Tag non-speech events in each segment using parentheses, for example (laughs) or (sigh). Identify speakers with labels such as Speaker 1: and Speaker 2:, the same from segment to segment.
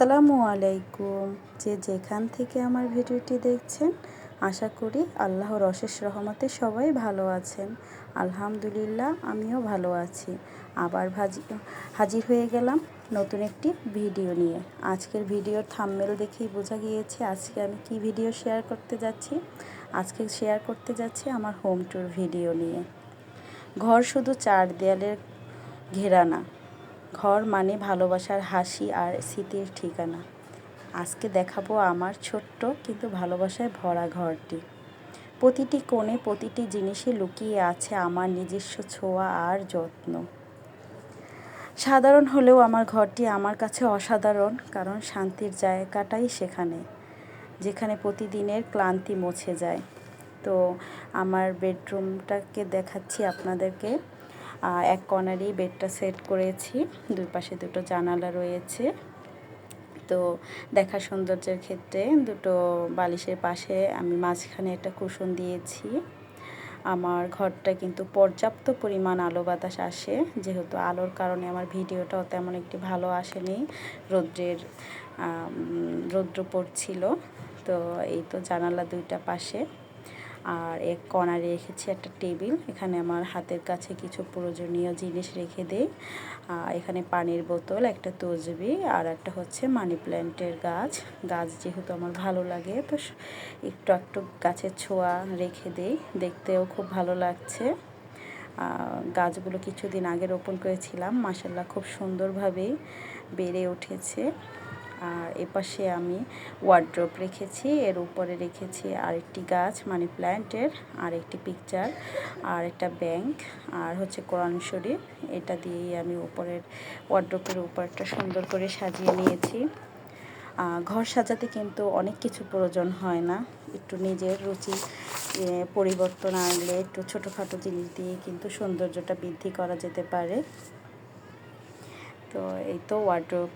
Speaker 1: আসসালামু আলাইকুম। যে যেখান থেকে আমার ভিডিওটি দেখছেন, আশা করি আল্লাহর অশেষ রহমতে সবাই ভালো আছেন। আলহামদুলিল্লাহ, আমিও ভালো আছি। আবার ভাজি, হাজির হয়ে গেলাম নতুন একটি ভিডিও নিয়ে। আজকের ভিডিওর থাম্মেল দেখেই বোঝা গিয়েছে আজকে আমি কি ভিডিও শেয়ার করতে যাচ্ছি। আজকে শেয়ার করতে যাচ্ছি আমার হোম ট্যুর ভিডিও নিয়ে। ঘর শুধু চার দেয়ালের ঘেরানা ঘর মানে ভালোবাসার হাসি আর স্মৃতির ঠিকানা। আজকে দেখাবো আমার ছোট্ট কিন্তু ভালোবাসায় ভরা ঘরটি। প্রতিটি কোণে প্রতিটি জিনিসে লুকিয়ে আছে আমার নিজস্ব ছোঁয়া আর যত্ন। সাধারণ হলেও আমার ঘরটি আমার কাছে অসাধারণ, কারণ শান্তির জায়গাটাই সেখানে, যেখানে প্রতিদিনের ক্লান্তি মুছে যায়। তো আমার বেডরুমটাকে দেখাচ্ছি আপনাদেরকে। এক কর্নারেই বেডটা সেট করেছি। দুই পাশে দুটো জানালা রয়েছে। তো দেখা সৌন্দর্যের ক্ষেত্রে দুটো বালিশের পাশে আমি মাঝখানে একটা কুশন দিয়েছি। আমার ঘরটা কিন্তু পর্যাপ্ত পরিমাণ আলো বাতাস আসে। যেহেতু আলোর কারণে আমার ভিডিওটাও তেমন একটি ভালো আসেনি। রৌদ্রের রৌদ্র পড়ছিল। তো এই তো জানালা দুইটা পাশে। আর এক কর্নারে রেখেছি একটা টেবিল। এখানে আমার হাতের কাছে কিছু প্রয়োজনীয় জিনিস রেখে দেই। এখানে পানির বোতল, একটা তজবি আর একটা হচ্ছে মানি প্ল্যান্টের গাছ। গাছ যেহেতু আমার ভালো লাগে, তো একটু একটু গাছের ছোঁয়া রেখে দেই। দেখতেও খুব ভালো লাগছে। গাছগুলো কিছুদিন আগে রোপণ করেছিলাম। মাসাল্লাহ খুব সুন্দরভাবেই বেড়ে উঠেছে। আর এপাশে আমি ওয়ার্ড্রপ রেখেছি, এর উপরে রেখেছি আরেকটি গাছ, মানি প্ল্যান্টের আর একটি পিকচার আর একটা ব্যাংক আর হচ্ছে কোরআন শরীফ, এটা দিয়েই আমি উপরের ওয়ার্ড্রপের উপরটা সুন্দর করে সাজিয়ে নিয়েছি। ঘর সাজাতে কিন্তু অনেক কিছু প্রয়োজন হয় না, একটু নিজের রুচি পরিবর্তন আনলে একটু ছোটোখাটো জিনিস দিয়ে কিন্তু সৌন্দর্যটা বৃদ্ধি করা যেতে পারে। তো এই তো ওয়ার্ড্রোপ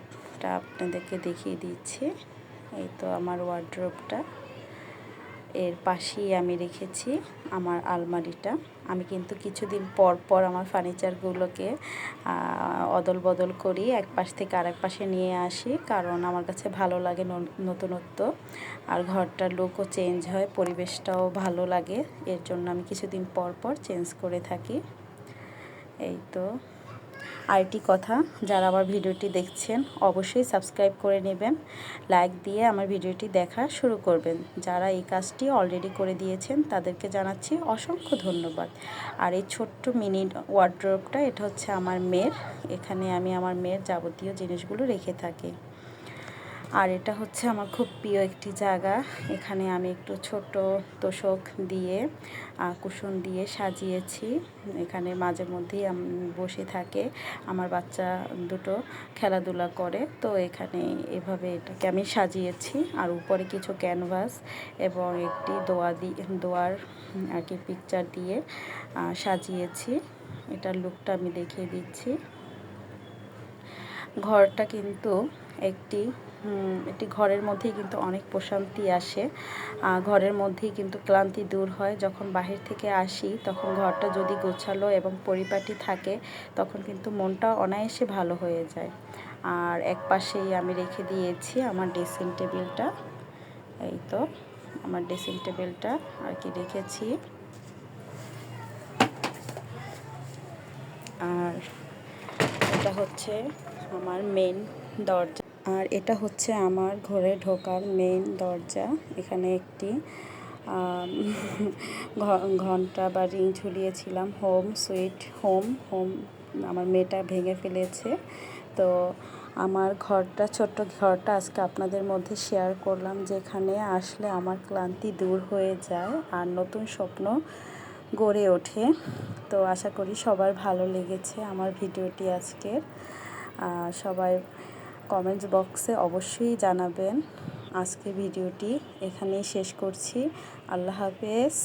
Speaker 1: ওয়ার্ড্রোবটা আপনাদেরকে দেখিয়ে দিচ্ছি। এই তো আমার ওয়ার্ড্রোবটা এর পাশেই আমি রেখেছি আমার আলমারিটা। আমি কিন্তু কিছুদিন পর পর আমার ফার্নিচারগুলোকে অদল বদল করি এক পাশ থেকে আরেক পাশে নিয়ে আসি, কারণ আমার কাছে ভালো লাগে নতুনত্ব। আর ঘরটার লুকও চেঞ্জ হয়, পরিবেশটাও ভালো লাগে। এর জন্য আমি কিছুদিন পর পর চেঞ্জ করে থাকি। এই তো। আরেকটি কথা, যারা আমার ভিডিওটি দেখছেন, অবশ্যই সাবস্ক্রাইব করে নেবেন লাইক দিয়ে আমার ভিডিওটি দেখা শুরু করবেন। যারা এই কাজটি অলরেডি করে দিয়েছেন, তাদেরকে জানাচ্ছি অসংখ্য ধন্যবাদ। আর এই ছোট্ট মিনি ওয়ার্ড্রপটা এটা হচ্ছে আমার মেয়ের। এখানে আমি আমার মেয়ের যাবতীয় জিনিসগুলো রেখে থাকি। আর এটা হচ্ছে আমার খুব প্রিয় একটি জায়গা। এখানে আমি একটু ছোট তোষক দিয়ে কুশন দিয়ে সাজিয়েছি। এখানে মাঝে মধ্যেই বসে থাকে আমার বাচ্চা দুটো খেলাধুলা করে। তো এখানে এভাবে এটাকে আমি সাজিয়েছি। আর উপরে কিছু ক্যানভাস এবং একটি দোয়া দিয়ে দোয়ার আর কি পিকচার দিয়ে সাজিয়েছি। এটার লুকটা আমি দেখিয়ে দিচ্ছি। ঘরটা কিন্তু একটি একটি ঘরের মধ্যেই কিন্তু অনেক প্রশান্তি আসে। ঘরের মধ্যেই কিন্তু ক্লান্তি দূর হয়। যখন বাহির থেকে আসি, তখন ঘরটা যদি গোছালো এবং পরিপাটি থাকে, তখন কিন্তু মনটা অনায়াসে ভালো হয়ে যায়। আর এক পাশেই আমি রেখে দিয়েছি আমার ড্রেসিং টেবিলটা। এই তো, আমার ড্রেসিং টেবিলটা আর কি রেখেছি। আর এটা হচ্ছে আমার মেন দরজা। আর এটা হচ্ছে আমার ঘরে ঢোকার মেইন দরজা। এখানে একটি (laughs) ঘণ্টা বা রিং ঝুলিয়েছিলাম। হোম সুইট হোম হোম আমার মেয়েটা ভেঙে ফেলেছে। তো আমার ঘরটা, ছোট্ট ঘরটা আজকে আপনাদের মধ্যে শেয়ার করলাম, যেখানে আসলে আমার ক্লান্তি দূর হয়ে যায় আর নতুন স্বপ্ন গড়ে ওঠে। তো আশা করি সবার ভালো লেগেছে আমার ভিডিওটি আজকের। সবাই কমেন্টস বক্সে অবশ্যই জানাবেন। আজকে ভিডিওটি এখানেই শেষ করছি। আল্লাহ হাফেজ।